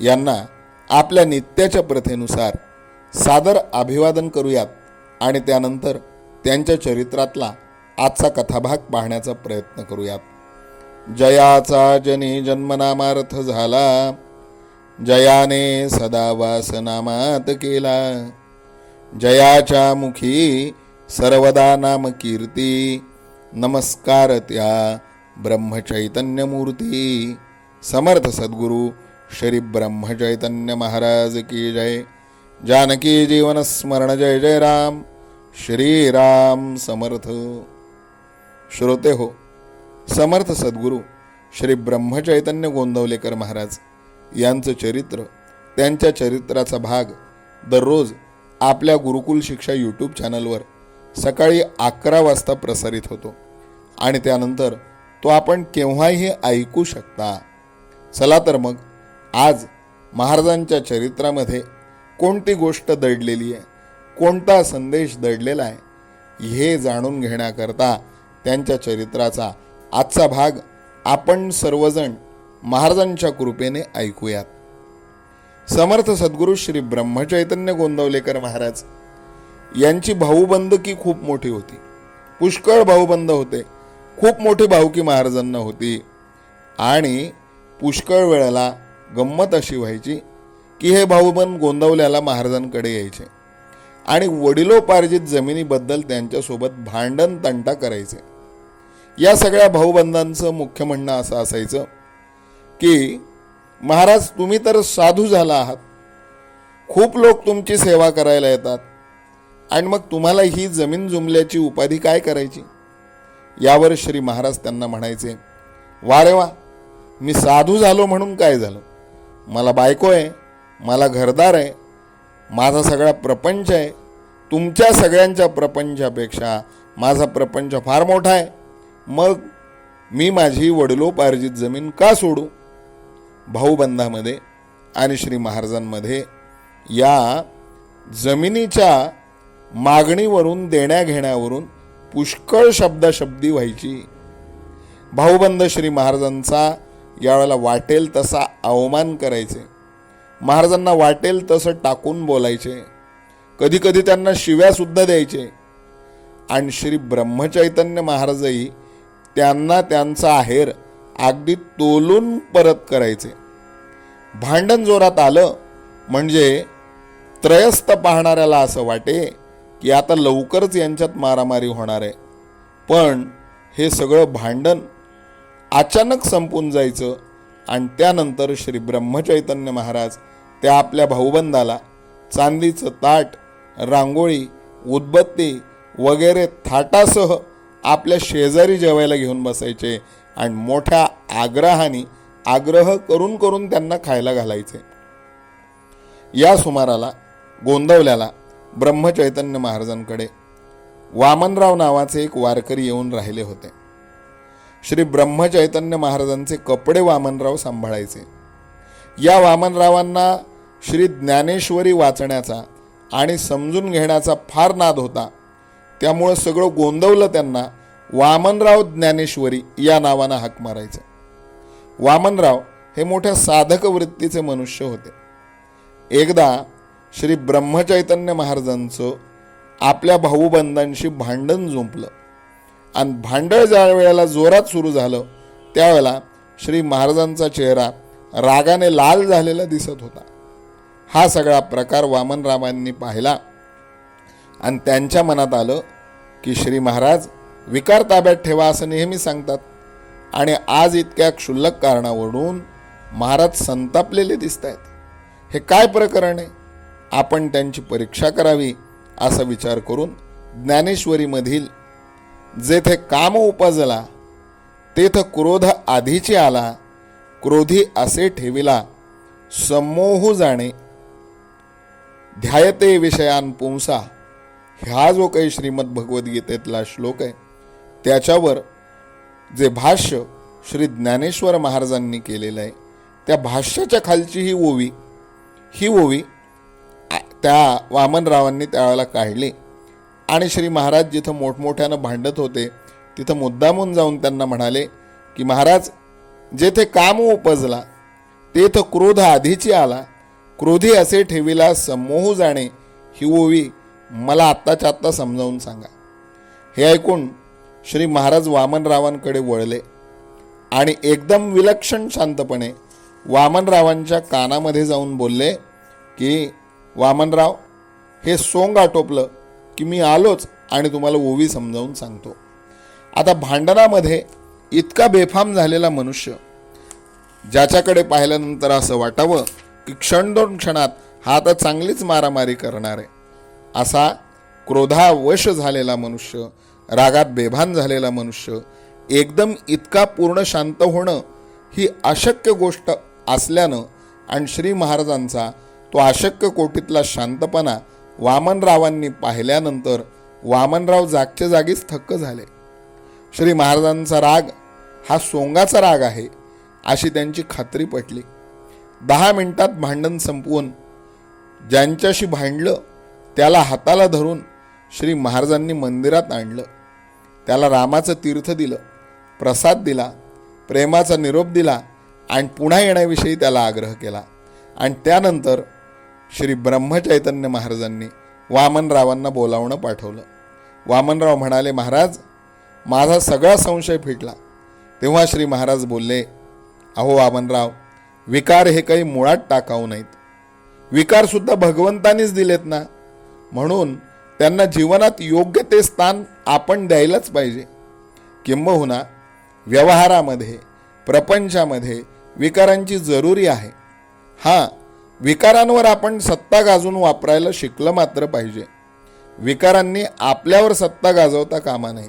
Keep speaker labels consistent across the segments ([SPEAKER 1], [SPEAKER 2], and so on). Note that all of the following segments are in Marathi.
[SPEAKER 1] यांना आपल्या नित्याच्या प्रथेनुसार सादर अभिवादन करूयात आणि त्यानंतर त्यांच्या चरित्रातला आजचा कथाभाग पाहण्याचा प्रयत्न करूयात. जयाचा जनी जन्मनामार्थ झाला जयाने सदा वासनामात केला. जयाच्या मुखी सर्वदा नाम कीर्ती नमस्कार त्या ब्रह्मचैतन्यमूर्ती. समर्थ सद्गुरू श्री ब्रह्मचैतन्य महाराज की जय। जानकी जीवन स्मरण जय जय राम। श्री राम समर्थ। श्रोते हो समर्थ सद्गुरू श्री ब्रह्मचैतन्य गोंदवलेकर महाराज यांचं चरित्र त्यांच्या चरित्राचा भाग दररोज आपल्या गुरुकुल शिक्षा यूट्यूब चॅनलवर सकाळी अकरा वाजता प्रसारित होतो. आणि त्यानंतर तो आपण केव्हाही ऐकू शकता. चला तर मग आज महाराजांच्या चरित्रामध्ये कोणती गोष्ट दडलेली आहे? कोणता संदेश दडलेला आहे? हे जाणून घेण्याकरता त्यांच्या चरित्राचा आजचा भाग आपण सर्वजण महाराजांच्या कृपेने ऐकूयात. समर्थ सद्गुरू श्री ब्रह्मचैतन्य गोंदवलेकर महाराज यांची भाऊबंदकी खूप मोठी होती. पुष्कळ भाऊबंद होते. खूप मोठी भाऊकी महाराजांना होती. आणि पुष्कळ वेळेला गंमत अशी व्हायची की हे भाऊबंद गोंदवल्याला महाराजांकडे यायचे आणि वडिलोपार्जित जमिनीबद्दल त्यांच्यासोबत भांडण तंटा करायचे. या सगळ्या भाऊबंधांचं मुख्य म्हणणं असं असायचं की महाराज तुम्ही तर साधू झाला आहात. खूप लोक तुमची सेवा करायला येतात. आणि मग तुम्हाला ही जमीन जुमल्याची उपाधी काय करायची? यावर श्री महाराज त्यांना म्हणायचे वा रे वा मी साधू झालो म्हणून काय झालं? मला बायको आहे मला घरदार आहे माझा सगळा प्रपंच आहे तुमच्या सगळ्यांच्या प्रपंचापेक्षा माझा प्रपंच फार मोठा आहे. मग मी माझी वडिलोपार्जित जमीन का सोडू? भाऊबंधामध्ये आणि श्री महाराजांमध्ये या जमिनीच्या मागणीवरून देण्याघेण्यावरून पुष्कळ शब्दाशब्दी व्हायची. भाऊबंध श्री महाराजांचा यावेळेला वाटेल तसा अवमान करायचे. महाराजांना वाटेल तसं टाकून बोलायचे. कधीकधी त्यांना शिव्यासुद्धा द्यायचे. आणि श्री ब्रह्मचैतन्य महाराजही त्यांना त्यांचा आहेर अगदी तोलून परत करायचे. भांडण जोरात आलं म्हणजे त्रयस्थ पाहणाऱ्याला असं वाटे की आता लवकरच यांच्यात मारामारी होणार आहे. पण हे सगळं भांडण अचानक संपून जायचं आणि त्यानंतर श्री ब्रह्मचैतन्य महाराज त्या आपल्या भाऊबंदाला चांदीचं ताट रांगोळी उदबत्ती वगैरे थाटासह आपल्या शेजारी जेवायला घेऊन बसायचे आणि मोठ्या आग्रहाने आग्रह करून करून त्यांना खायला घालायचे. या सुमाराला गोंदवल्याला ब्रह्मचैतन्य महाराजांकडे वामनराव नावाचे एक वारकरी येऊन राहिले होते. श्री ब्रह्मचैतन्य महाराजांचे कपडे वामनराव सांभाळायचे. या वामनरावांना श्री ज्ञानेश्वरी वाचण्याचा आणि समजून घेण्याचा फार नाद होता. त्यामुळं सगळं गोंदवलं त्यांना वामनराव ज्ञानेश्वरी या नावानं हाक मारायचं. वामनराव हे मोठ्या साधक वृत्तीचे मनुष्य होते. एकदा श्री ब्रह्मचैतन्य महाराजांचं आपल्या भाऊबंधांशी भांडण जुंपलं. आणि भांडळ ज्या वेळेला जोरात सुरू झालं त्यावेळेला श्री महाराजांचा चेहरा रागाने लाल झालेला दिसत होता. हा सगळा प्रकार वामनरावांनी पाहिला आणि त्यांच्या मनात आलं की श्री महाराज विकार ताब्यात ठेवा असं नेहमी सांगतात आणि आज इतक्या क्षुल्लक कारणावरून महाराज संतापलेले दिसत आहेत हे काय प्रकरण आहे? आपण त्यांची परीक्षा करावी असा विचार करून ज्ञानेश्वरीमधील जेथे काम उपजला तेथ क्रोध आधीची आला क्रोधी असे ठेविला समोह जाणे. ध्यायते विषयान पुंसा ह्या जो काही श्रीमद भगवद्गीतेतला श्लोक आहे त्याच्यावर जे भाष्य श्री ज्ञानेश्वर महाराजांनी केलेलं आहे त्या भाष्याच्या खालची ही ओवी ही ओवी त्या वामनरावांनी त्यावेळेला काढली. आणि श्री महाराज जिथं मोठमोठ्यानं भांडत होते तिथं मुद्दामून जाऊन त्यांना म्हणाले की महाराज जेथे काम उपजला तेथ क्रोध आधीची आला. क्रोधी असे ठेवीला समोहू जाणे ही ओवी मला आत्ताच्या आत्ता समजावून सांगा. हे ऐकून श्री महाराज वामनरावांकडे वळले आणि एकदम विलक्षण शांतपणे वामनरावांच्या कानामध्ये जाऊन बोलले की वामनराव हे सोंग आटोपलं. की मी आलोच आणि तुम्हाला ओवी समजावून सांगतो. आता भांडणामध्ये इतका बेफाम झालेला मनुष्य ज्याच्याकडे पाहिल्यानंतर असं वाटावं की क्षण दोन क्षणात हा आता चांगलीच मारामारी करणार आहे असा क्रोधावश झालेला मनुष्य रागात बेभान झालेला मनुष्य एकदम इतका पूर्ण शांत होणं ही अशक्य गोष्ट असल्यानं आणि श्री महाराजांचा तो अशक्य कोटीतला शांतपणा वामनरावांनी पाहिल्यानंतर वामनराव जागच्या जागीच थक्क झाले. श्री महाराजांचा राग हा सोंगाचा राग आहे अशी त्यांची खात्री पटली. दहा मिनिटात भांडण संपवून ज्यांच्याशी भांडलं त्याला हाताला धरून श्री महाराजांनी मंदिरात आणलं. त्याला रामाचं तीर्थ दिलं प्रसाद दिला प्रेमाचा निरोप दिला आणि पुन्हा येण्याविषयी त्याला आग्रह केला. आणि त्यानंतर श्री ब्रह्मचैतन्य महाराजांनी वामनरावांना बोलावणं पाठवलं. वामनराव म्हणाले महाराज माझा सगळा संशय फिटला. तेव्हा श्री महाराज बोलले अहो वामनराव विकार हे काही मुळात टाकाऊ नाहीत विकारसुद्धा भगवंतानीच दिलेत ना. म्हणून त्यांना जीवनात योग्य ते स्थान आपण द्यायलाच पाहिजे. किंबहुना व्यवहारामध्ये प्रपंचामध्ये विकारांची जरुरी आहे. हां विकारांवर आपण सत्ता गाजून वापरायला शिकलं मात्र पाहिजे. विकारांनी आपल्यावर सत्ता गाजवता कामा नये.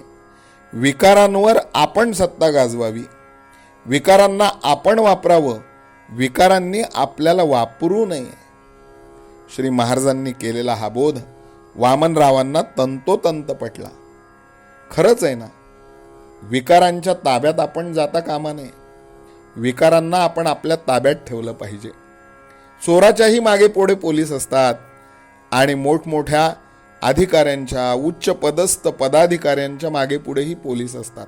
[SPEAKER 1] विकारांवर आपण सत्ता गाजवावी. विकारांना आपण वापरावं. विकारांनी आपल्याला वापरू नये. श्री महाराजांनी केलेला हा बोध वामनरावांना तंतोतंत पटला. खरंच आहे ना? विकारांच्या ताब्यात आपण जाता कामा नये. विकारांना आपण आपल्या ताब्यात ठेवलं पाहिजे. चोराच्याही मागे पुढे पोलीस असतात. आणि मोठमोठ्या अधिकाऱ्यांच्या उच्च पदस्थ पदाधिकाऱ्यांच्या मागे पुढेही पोलीस असतात.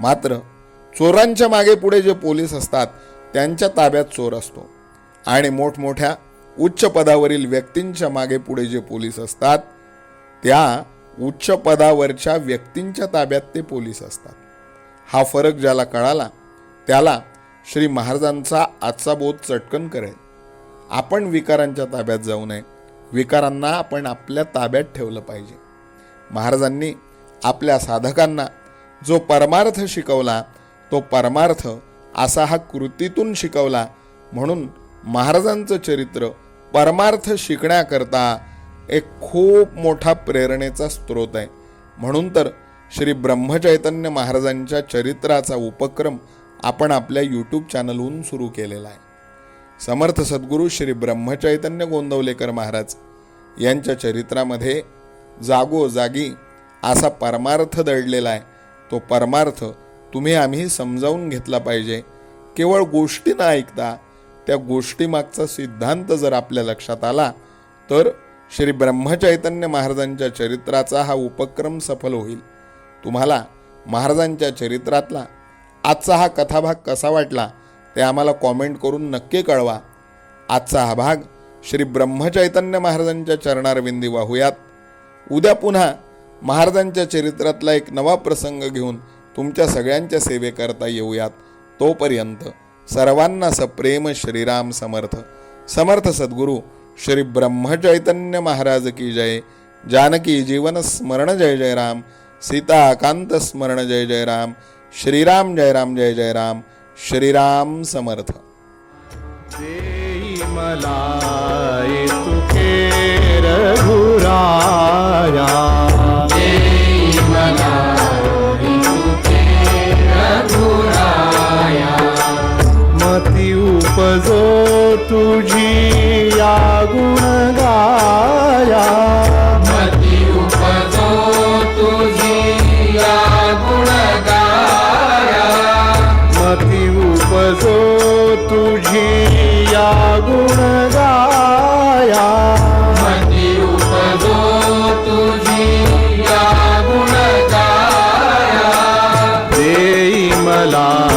[SPEAKER 1] मात्र चोरांच्या मागे पुढे जे पोलीस असतात त्यांच्या ताब्यात चोर असतो. आणि मोठमोठ्या उच्च पदावरील व्यक्तींच्या मागे पुढे जे पोलीस असतात त्या उच्च पदावरच्या व्यक्तींच्या ताब्यात ते पोलीस असतात. हा फरक ज्याला कळाला त्याला श्री महाराजांचा आजचा बोध चटकन करेल. आपण विकारांच्या ताब्यात जाऊ नये. विकारांना आपण आपल्या ताब्यात ठेवलं पाहिजे. महाराजांनी आपल्या साधकांना जो परमार्थ शिकवला तो परमार्थ असा हा कृतीतून शिकवला. म्हणून महाराजांचं चरित्र परमार्थ शिकण्याकरता एक खूप मोठा प्रेरणेचा स्रोत आहे. म्हणून तर श्री ब्रह्मचैतन्य महाराजांच्या चरित्राचा उपक्रम आपण आपल्या यूट्यूब चॅनलहून सुरू केलेला आहे. समर्थ सद्गुरू श्री ब्रह्मचैतन्य गोंदवलेकर महाराज यांच्या चरित्रामध्ये जागोजागी असा परमार्थ दडलेला आहे. तो परमार्थ तुम्ही आम्ही समजावून घेतला पाहिजे. केवळ गोष्टी न ऐकता त्या गोष्टीमागचा सिद्धांत जर आपल्या लक्षात आला तर श्री ब्रह्मचैतन्य महाराजांच्या चरित्राचा हा उपक्रम सफल होईल. तुम्हाला महाराजांच्या चरित्रातला आजचा हा कथाभाग कसा वाटला ते आम्हाला कॉमेंट करून नक्की कळवा. आजचा हा भाग श्री ब्रह्मचैतन्य महाराजांच्या चरणारविंदी वाहूयात. उद्या पुन्हा महाराजांच्या चरित्रातला एक नवा प्रसंग घेऊन तुमच्या सगळ्यांच्या सेवेकरता येऊयात. तोपर्यंत सर्वांना सप्रेम श्रीराम समर्थ. समर्थ सद्गुरू श्री ब्रह्मचैतन्य महाराज की जय. जानकी जीवन स्मरण जय जय राम. सीताकांत स्मरण जय जय राम. श्रीराम जय राम जय जय राम जै जै
[SPEAKER 2] राम. श्रीराम समर्थ. रघुराया देई मला तुके रघुराया मती उपजो तुझी या गुण गाया ला